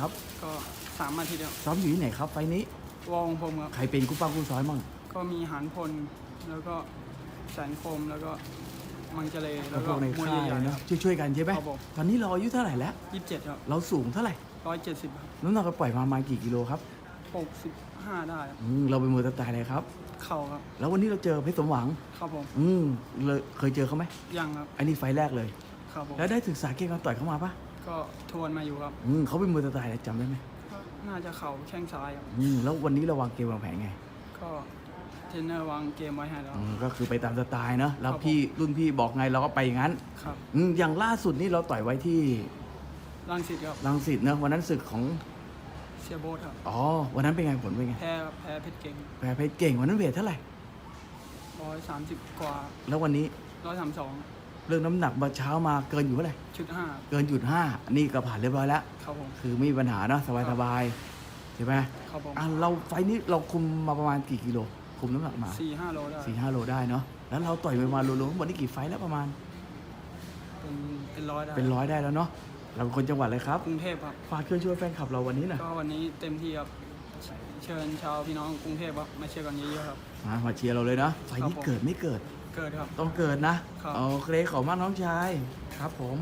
ครับก็สามอาทิตย์ครับซ้อมอยู่ที่ไหนครับไฟล์นี้ วองผมครับ ใครเป็นกู้ป้ากู้ซ้อยมั่งก็มีหานพล แล้วก็แสนคม แล้วก็มังเจเลแล้แล้ววพก็วกในมวยค่ายใหญ่ๆคเนาะรับ ช่วยๆกันใช่ไหมครับผม ตอนนี้เราอายุเท่าไหร่แล้ว ยี่สิบเจ็ดครับเราสูงเท่าไหร่ ร้อยเจ็ดสิบครับน้ำหนักเราปล่อยมาประมาณกี่กิโลครับหกสิบห้าได้ครับอืมเราเป็นมวยสไตล์อะไรครับ เข่าครับ แล้ววันนี้เราเจอเพชรสมหวัง ครับผม อืมเลยเคยเจอเขาไหมยังครับ อันนี้ไฟล์แรกเลย ครับผม แล้วได้ศึกษาเกมการต่อยเขามาปะ ก็ทวนมาอยู่ครับ อืมเขาเป็นมวยสไตล์อะไรจำได้ไหมก็น่าจะเข่าแข้งซ้ายครับ อืมแล้ววันนี้เราวางเกมวางแผนไงก็เทรนเนอร์วางเกมไว้ให้แล้ว อืมก็คือไปตามสไตล์เนอะแล้วครับผม พี่รุ่นพี่บอกไงเราก็ไปอย่างนั้นครับอืมอย่างล่าสุดนี่เราต่อยไว้ที่รังสิตครับรังสิตเนอะวันนั้นศึกของเชียร์โบ๊ทครับ อ๋อวันนั้นเป็นไงผลเป็นไงแพ้ครับแพ้เพชรเก่งแพ้เพชรเก่งวันนั้นเวทเท่าไหร่ร้อยสามสิบกว่าแล้ววันนี้ร้อยสามสอง เรื่องน้ำหนักมาเช้ามาเกินอยู่เท่าไหร่ชุดห้าเกินจุดห้านี่ก็ผ่านเรียบร้อยแล้ว ครับผม คือไม่มีปัญหาเนอะสบายสบายๆใช่ไหมครับผมอะเราไฟล์นี้เราคุมมาประมาณกี่กิโล คุมน้ำหนักมาสี่ห้าโลได้สี่ห้าโลได้เนาะแล้วเราต่อยไปประมาณรวมๆทั้งหมดนี่กี่ไฟล์แล้วประมาณ เป็นเป็นร้อยได้เป็นร้อยได้แล้วเนาะเราเป็นคนจังหวัดอะไรครับกรุงเทพครับ ฝากเชิญชวนแฟนคลับเราวันนี้หน่อยก็วันนี้เต็มที่ครับเชิญชาวพี่น้องกรุงเทพครับมาเชียร์กันเยอะๆครับ มามาเชียร์เราเลยนะไฟล์นี้ครับผม เกิดไม่เกิด เกิดครับ ต้องเกิดนะครับโอเคขอบคุณมากน้องชาย ครับผม